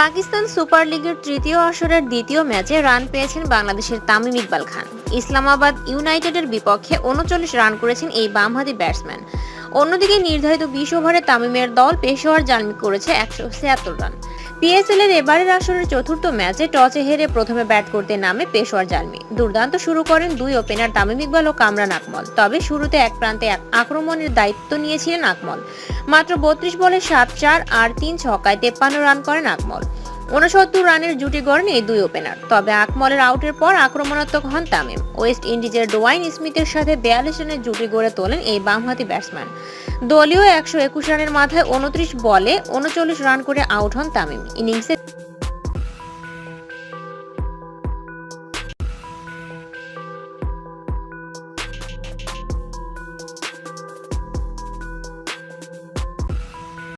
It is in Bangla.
পাকিস্তান সুপার লিগের তৃতীয় আসরের দ্বিতীয় ম্যাচে রান পেয়েছেন বাংলাদেশের তামিম ইকবাল খান। ইসলামাবাদ ইউনাইটেডের বিপক্ষে উনচল্লিশ রান করেছেন এই বামহাতি ব্যাটসম্যান। অন্যদিকে নির্ধারিত বিশ ওভারে তামিমের দল পেশোয়ার জার্মি করেছে একশো ছিয়াত্তর রান। পিএসএল এর এবারের আসরের চতুর্থ ম্যাচে টসে হেরে প্রথমে ব্যাট করতে নামে পেশোয়ার জালমি। দুর্দান্ত শুরু করেন দুই ওপেনার তামিম ইকবাল ও কামরান আকমল। তবে শুরুতে এক প্রান্তে আক্রমণের দায়িত্ব নিয়েছিলেন আকমল। মাত্র বত্রিশ বলে সাত চার আর তিন ছকায় তেপ্পান্ন রান করেন আকমল। উনসত্তর রানের জুটি গড়েন এই দুই ওপেনার। তবে আকমলের আউটের পর আক্রমণাত্মক হন তামিম। ওয়েস্ট ইন্ডিজের ডোয়াইন স্মিথের সাথে বিয়াল্লিশ রানের জুটি গড়ে তোলেন এই বামহাতি ব্যাটসম্যান। দলীয় একশো একুশ রানের মাথায় উনত্রিশ বলে উনচল্লিশ রান করে আউট হন তামিম। ইনিংসে